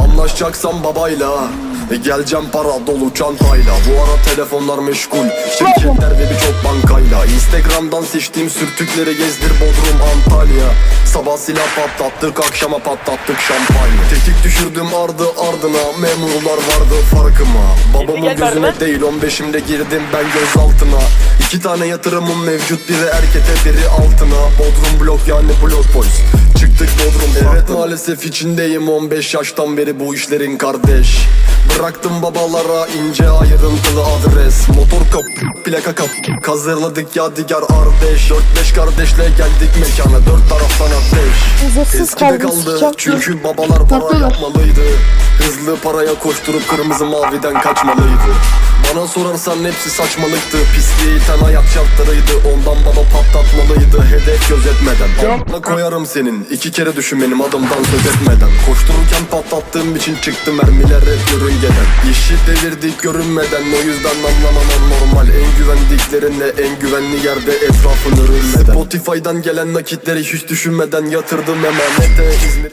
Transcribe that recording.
Anlaşacaksan babayla e, Geleceğim para dolu çantayla. Bu ara telefonlar meşgul Şirketler ve birçok bankayla. Instagram'dan seçtiğim sürtükleri gezdir Bodrum Antalya. Sabah silah patlattık akşama patlattık şampanya. Tetik düşürdüm ardı ardına Memurlar vardı farkıma. Babamın gözüne değil 15'imde girdim ben gözaltına. İki tane yatırımım mevcut biri erkete biri altına. Bodrum blok yani blok boys Çıktık Bodrum Evet maalesef içindeyim 15 yaştan beri bu işlerin kardeş. Bıraktım babalara ince ayrıntılı adres. Motor kap, plaka kap. Kazırladık yadigar ardeş. 4-5 kardeşle geldik mekana. Dört taraftan Eskide kaldı, kaldı çünkü babalar para Yapma. yapmalıydı. Hızlı paraya koşturup kırmızı maviden kaçmalıydı. Bana sorarsan hepsi saçmalıktı Pisliği iten hayat şartlarıydı Ondan baba patlatmalıydı hedef gözetmeden. Amına koyarım senin iki kere düşün benim adımdan söz etmeden. Koştururken patlattığım için çıktı mermiler hep yörüngeden İşi devirdik görünmeden o yüzden anlamaman normal En güvendiklerinle en güvenli yerde etrafın örülmeden. Spotify'dan gelen nakitleri hiç düşünmeden yatırdım emanete İzmir